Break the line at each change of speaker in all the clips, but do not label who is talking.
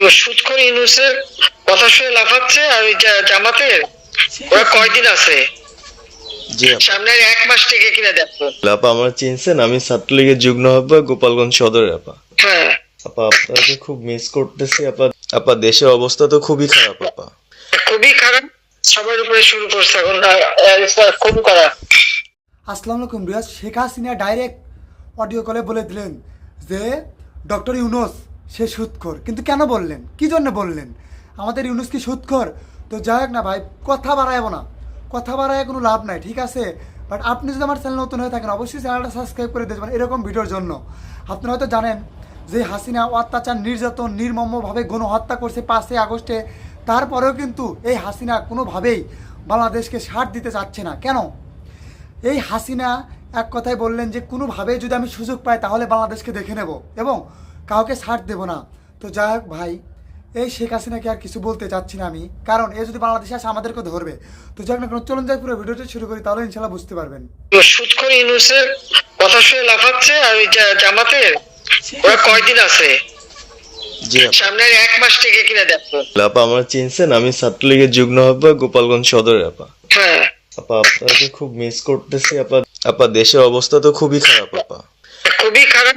সুৎখর ইউনুসের কথা শুনে লাফাচ্ছে আর ওই জামাতের? ওরা কয়দিন আছে? সামনের এক মাস থেকে কিনা দেখো।
আপা আমার চিনছেন আমি ছাত্রলীগের যুগ্ম আহ্বায়ক গোপালগঞ্জ সদরে আপা।
হ্যাঁ।
আপা আপনাকে খুব মিস করতেছি আপা। আপা দেশের অবস্থা তো খুবই খারাপ আপা।
খুবই খারাপ। সবার উপরে শুরু করছে এখন খুন করা।
আসসালামু আলাইকুম রিয়াজ শেখ হাসিনা ডাইরেক্ট অডিও কলে বলে দিলেন যে ডক্টর ইউনুস সে সুৎখর। কিন্তু কেন বললেন? কি জন্য বললেন? আমাদের ইউনুস কি সুৎখর? তো যাই হোক না ভাই, কথা বাড়াইব না। কথা বাড়ায় কোনো লাভ নাই, ঠিক আছে? বাট আপনি যদি আমার চ্যানেল নতুন হয়ে থাকেন, অবশ্যই চ্যানেলটা সাবস্ক্রাইব করে দেবেন এরকম ভিডিওর জন্য। আপনারা হয়তো জানেন যে হাসিনা অত্যাচার, নির্যাতন, নির্মমভাবে গণহত্যা করছে পাঁচই আগস্টে। তারপরেও কিন্তু এই হাসিনা কোনোভাবেই বাংলাদেশকে সার দিতে চাচ্ছে না। কেন? এই হাসিনা এক কথায় বললেন যে কোনোভাবে যদি আমি সুযোগ পাই, তাহলে বাংলাদেশকে দেখে নেব। এবং কাউকে ছাড় দেব না। তো যাই হোক ভাই এই শেখ হাসিনাকে আর কিছু বলতে চাচ্ছি না আমি। কারণ এ যদি বাংলাদেশে আসে আমাদেরকে ধরবে। তো যাই হোক না কোনো চলুন যাই পুরো ভিডিওটা শুরু করি তাহলে ইনশাল্লাহ বুঝতে পারবেন।
সুৎখর ইউনুসের কথা শুনে লাফাচ্ছে আর ওই জামাতের ওরা কয়দিন আছে? সামনের এক মাস থেকে কিনা দেখো।
আপা আমার চিনছেন আমি ছাত্রলীগের যুগ্ম আহ্বায়ক গোপালগঞ্জ সদরে আপা।
হ্যাঁ।
আপা আপনাকে খুব মিস করতেছি আপা আপা দেশের অবস্থা তো খুবই খারাপ আপা।
খুবই খারাপ।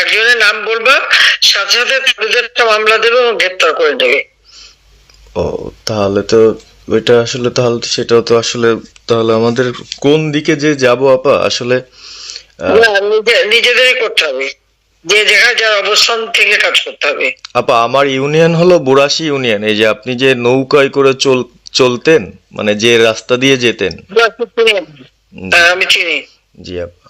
একজনের নাম বলবা সাথে সাথে তাদের একটা মামলা দেবে এবং গ্রেপ্তার করে নেবে।
ও তাহলে তো ওইটা আসলে তাহলে সেটাও তো আসলে তাহলে আমাদের কোন দিকে যে যাব আপা? আসলে
নিজেদেরই করতে হবে। যে জায়গায় যার অবস্থান থেকে কাজ করতে হবে।
আপা আমার ইউনিয়ন হলো বুড়াশি ইউনিয়ন। এই যে আপনি যে নৌকায় করে চল চলতেন মানে যে রাস্তা দিয়ে যেতেন।
হ্যাঁ, আমি চিনি।
জি আপা।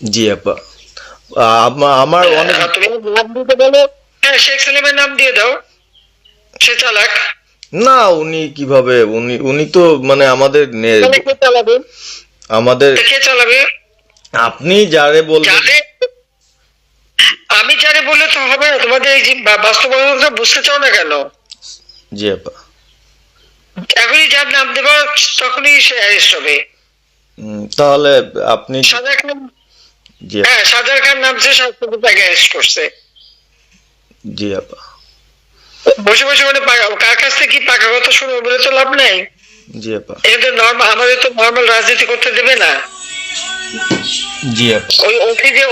জি আপা। আমার অনেক
নাম দিতে বলো। হ্যাঁ শেখ সেলিমের নাম দিয়ে দাও। সে চালাক।
না উনি কীভাবে? উনি উনি তো মানে আমাদের আমাদের
কে চালাবে?
আপনি যারে বলবেন
আমি যারে বললে তো হবে না। তোমাদের এই বাস্তবতা বুঝতে চাও না কেন?
জি আপা।
এখনই যার নাম দেবো তখনই সে অ্যারেস্ট হবে।
তাহলে আপনি
সাজার খান
জি আপা,
হ্যাঁ সাজার খান নামছে অ্যারেস্ট করছে।
জি আপা।
বসে বসে মানে কার কাছ থেকে কি পাকা কথা শুনব বলে তো লাভ নেই?
জি আপা।
এদের নর্মাল আমাদের তো নর্মাল রাজনীতি করতে দেবে না।
জি আপা।
ওই ওসি যে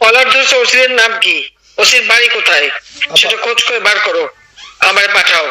কলার ধরছে ওসিদের নাম কি? ওসির বাড়ি কোথায়? সেটা খোঁজ করে বার করো। আমায় পাঠাও।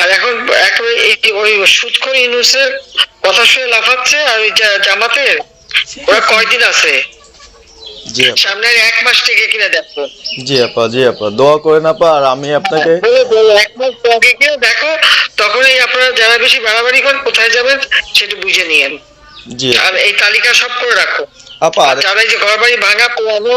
আর এখন একেবারে এই ওই সুৎখর ইউনুসের কথা শুনে লাফাচ্ছে আর ওই জামাতের? ওরা কয়দিন আছে?
জি আপা।
আর এক মাস থেকে কিনা দেখো।
জি আপা জি আপা। দোয়া করেন আপা আর আমি আপনাকে
বলে বলে এক মাস আগে কিনা দেখো তখনই আপনারা যারা বেশি বাড়াবাড়ি করেন কোথায় যাবেন সেটা বুঝে নিয়েন।
জি।
আর এই তালিকা সব করে রাখো।
আপা
আর যারা এই যে ঘর বাড়ি ভাঙা পোড়ানো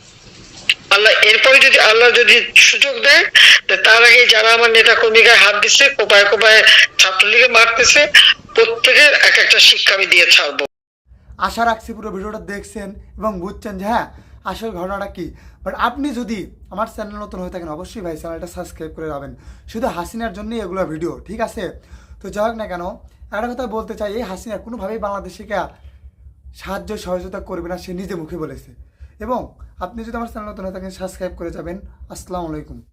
আল্লাহ, এরপরে যদি আল্লাহ যদি সুযোগ দেয় তার আগে যারা আমার নেতা কর্মীকে হাত দিচ্ছে কোপায় কোপায় ছাত্রলীগে মারতেছে, প্রত্যেকের এক একটা শিক্ষা আমি দিয়ে ছাড়বো।
আশা রাখছি পুরো ভিডিওটা দেখছেন এবং বুঝছেন যে হ্যাঁ আসল ঘটনাটা কি। বাট আপনি যদি আমার চ্যানেল নতুন হয়ে থাকেন, অবশ্যই ভাই চ্যানেলটা সাবস্ক্রাইব করে যাবেন শুধু হাসিনার জন্যই এগুলো ভিডিও, ঠিক আছে? তো যাই হোক না কেন, একটা কথা বলতে চাই, এই হাসিনা কোনোভাবেই বাংলাদেশিকে সাহায্য সহযোগিতা করবে না, সে নিজে মুখে বলেছে। এবং আপনি যদি আমার চ্যানেল নতুন হয়ে থাকেন সাবস্ক্রাইব করে যাবেন। আসসালামু আলাইকুম।